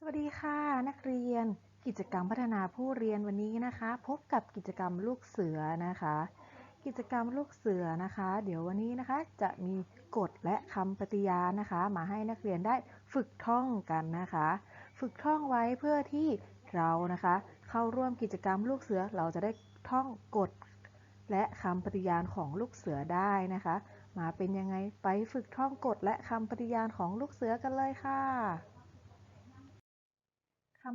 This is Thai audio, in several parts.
สวัสดีค่ะ นักเรียนกิจกรรมพัฒนาผู้เรียนวันนี้นะคะ พบกับกิจกรรมลูกเสือนะคะ กิจกรรมลูกเสือนะคะ เดี๋ยววันนี้นะคะจะมีกฎและคำปฏิญาณนะคะ มาให้นักเรียนได้ฝึกท่องกันนะคะ ฝึกท่องไว้เพื่อที่เรานะคะ เข้าร่วมกิจกรรมลูกเสือเราจะได้ท่องกฎและคำปฏิญาณของลูกเสือได้นะคะ มาเป็นยังไงไปฝึกท่องกฎและคำปฏิญาณของลูกเสือกันเลยค่ะ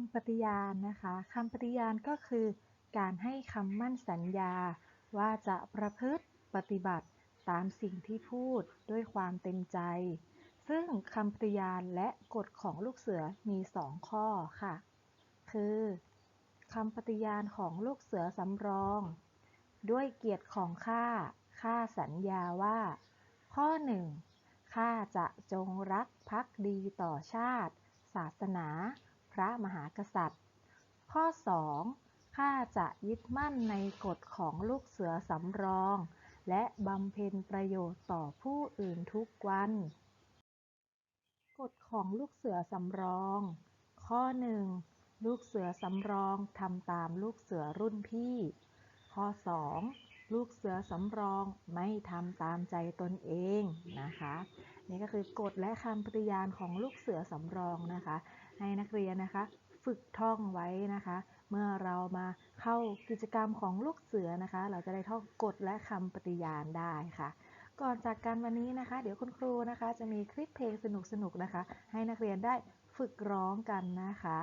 ำปฏิญาณนะคะคำปฏิญาณก็คือ การให้คำมั่นสัญญา ว่าจะประพฤติปฏิบัติตามสิ่งที่พูดด้วยความเต็มใจ ซึ่งคำปฏิญาณและกฎของลูกเสือมีสองข้อค่ะ คือคำปฏิญาณของลูกเสือสำรอง ด้วยเกียรติของข้าข้าสัญญาว่า ข้อหนึ่งข้าจะจงรักภักดีต่อชาติ ศาสนา พระมหากษัตริย์ ข้อ 2. ข้าจะยึดมั่นในกฎของลูกเสือสำรอง และบำเพ็ญประโยชน์ต่อผู้อื่นทุกวัน กฎของลูกเสือสำรอง ข้อ 1. ลูกเสือสำรองทำตามลูกเสือรุ่นพี่ ข้อ 2. ลูกเสือสำรองไม่ทำตามใจตนเองนะคะ นี่ก็คือกฎและคำปฏิญาณของลูกเสือสำรองนะคะ ให้นักเรียนนะคะ ฝึกท่องไว้นะคะ เมื่อเรามาเข้ากิจกรรมของลูกเสือนะคะ เราจะได้ท่องกฎและคำปฏิญาณได้ค่ะ ก่อนจากกันวันนี้นะคะ เดี๋ยวคุณครูนะคะ จะมีคลิปเพลงสนุกๆนะคะ ให้นักเรียนได้ฝึกร้องกันนะคะ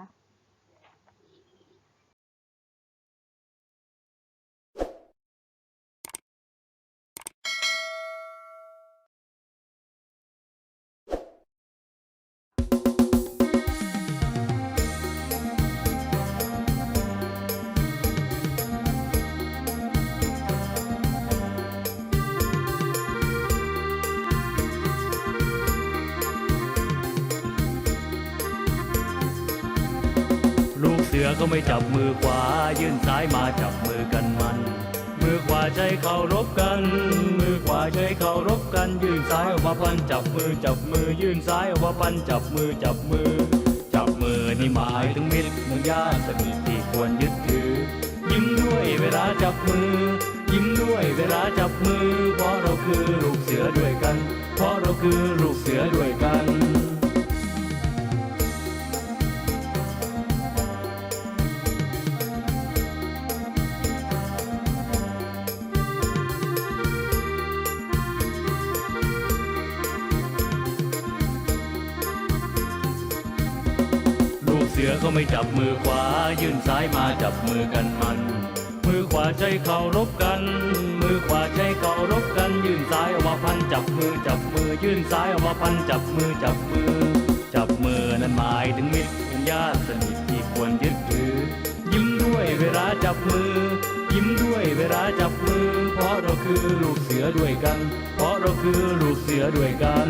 เสือก็ไม่จับมือขวา ยื่นซ้ายมาจับมือกันมัน มือขวาใช้เคารพกัน มือขวาใช้เคารพกัน ยื่นซ้ายออกมาพันจับมือจับมือ ยื่นซ้ายออกมาพันจับมือจับมือ จับมือนี่หมายถึงมิตรมึงญาติสนิทที่ควรยึดถือ ยิ้มด้วยเวลาจับมือ ยิ้มด้วยเวลาจับมือ เพราะเราคือลูกเสือด้วยกัน เพราะเราคือลูกเสือด้วยกัน เสือก็ไม่จับมือขวา ยื่นซ้ายมาจับมือกันมัน มือขวาใช้เคารพกัน มือขวาใช้เคารพกัน ยื่นซ้ายออกมาพันจับมือจับมือ ยื่นซ้ายออกมาพันจับมือจับมือ จับมือนั้นหมายถึงมิตรญาติสนิทที่ควรยึดถือ ยิ้มด้วยเวลาจับมือ ยิ้มด้วยเวลาจับมือ เพราะเราคือลูกเสือด้วยกัน เพราะเราคือลูกเสือด้วยกัน